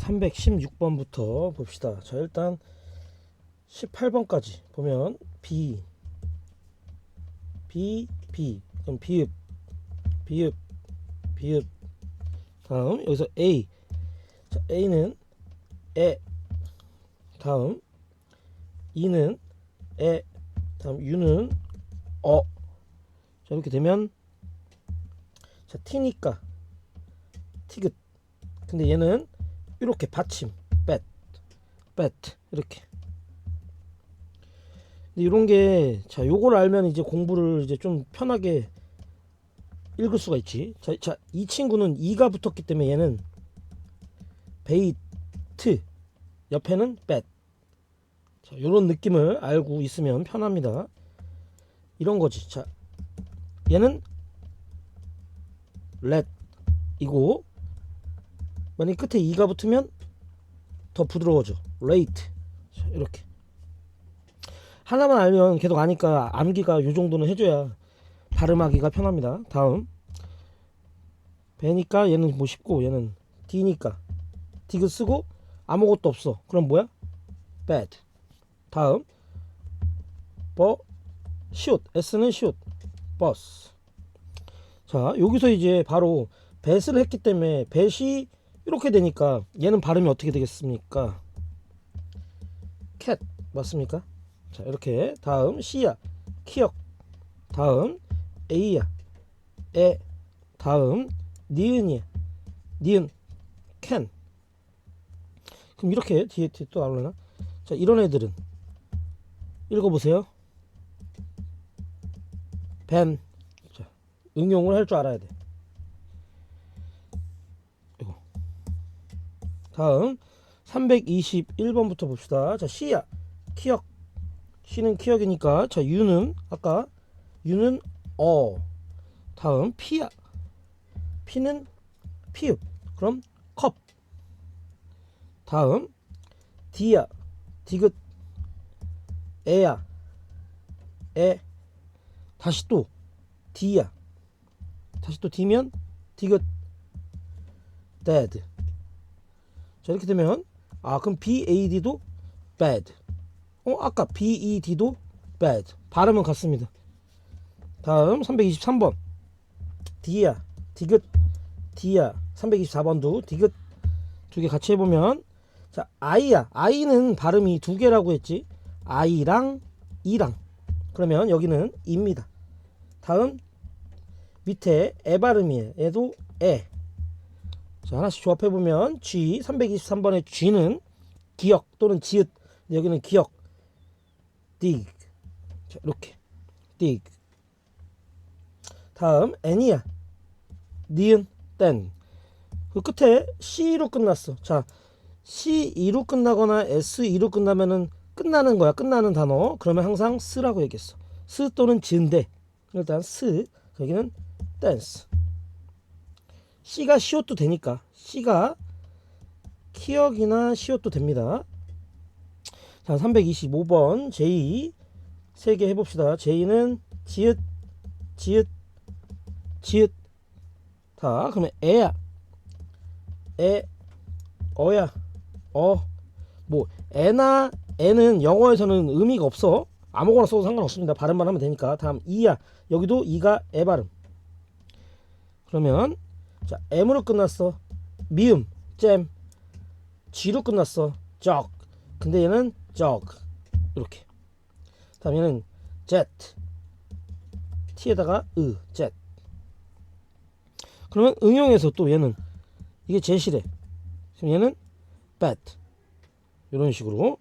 316번부터 봅시다. 자, 일단 18번까지 보면 B B B. 그럼 비읍 비읍 비읍. 다음 여기서 A. 자, A는 에 다음 E는 에 다음 U는 어. 자, 이렇게 되면 자, T니까 티귿 근데 얘는 이렇게 받침 뱃, 뱃 이렇게. 근데 이런 게 자, 요걸 알면 이제 공부를 이제 좀 편하게 읽을 수가 있지. 자, 자, 이 친구는 이가 붙었기 때문에 얘는 베이트 옆에는 뱃. 자, 요런 느낌을 알고 있으면 편합니다. 이런 거지. 자, 얘는 렛이고 만약 끝에 이가 붙으면 더 부드러워져. 레이트. 자, 이렇게. 하나만 알면 계속 아니까 암기가 요 정도는 해줘야 발음하기가 편합니다. 다음. 배니까 얘는 뭐 쉽고 얘는 D니까 디귿 쓰고 아무것도 없어. 그럼 뭐야? bad. 다음. 버 시옷. S는 시옷. 버스. 자, 여기서 이제 바로 배스를 했기 때문에 배시 이렇게 되니까 얘는 발음이 어떻게 되겠습니까? 캣 맞습니까? 자 이렇게. 다음 C야. 키역. 다음 A야. 에. 다음 니은이야. 니은. 캔. 그럼 이렇게 뒤에, 뒤에 또 나오려나? 자 이런 애들은. 읽어보세요. 벤. 자, 응용을 할 줄 알아야 돼 다음 321번부터 봅시다. 자, C야. 키역. C는 키역이니까 자, U는 아까 U는 어. 다음 P야. P는 피읍. 그럼 컵. 다음 D야. 디귿. 에야. 에. 다시 또 D야. 다시 또 D면 디귿. dead. 자 이렇게 되면 아 그럼 BAD도 bad. 어 아까 BED도 bad. 발음은 같습니다. 다음 323번. D야 디귿 D야 324번도 디귿 두 개 같이 해보면 자 I야. I는 발음이 두 개라고 했지. I랑 E랑. 그러면 여기는 입니다. 다음 밑에 에 발음이에요. 얘도 에 자, 하나씩 조합해 보면 G 323번의 G는 기억 또는 지읒. 여기는 기억. dig. 자, 이렇게. dig. 다음 N이야. 니은 땐. 그 끝에 C로 끝났어. 자, C2로 끝나거나 S2로 끝나면은 끝나는 거야. 끝나는 단어. 그러면 항상 스라고 얘기했어. 스 또는 지은데. 일단 스. 여기는 댄스. C가 시옷도 되니까 C가 키역이나 시옷도 됩니다. 자, 325번 J 세 개 해봅시다. J는 지읒, 지읒, 지읒. 다 그러면 애야, 애, 어야, 어. 뭐 애나 애는 영어에서는 의미가 없어. 아무거나 써도 상관없습니다. 발음만 하면 되니까. 다음 이야. 여기도 이가 애 발음. 그러면 자, M으로 끝났어. 미음, 잼. G로 끝났어. 적. 근데 얘는 적. 이렇게. 다음 얘는 Z. T에다가 으, Z. 그러면 응용해서 또 얘는 이게 제시래. 그럼 얘는 bat. 이런 식으로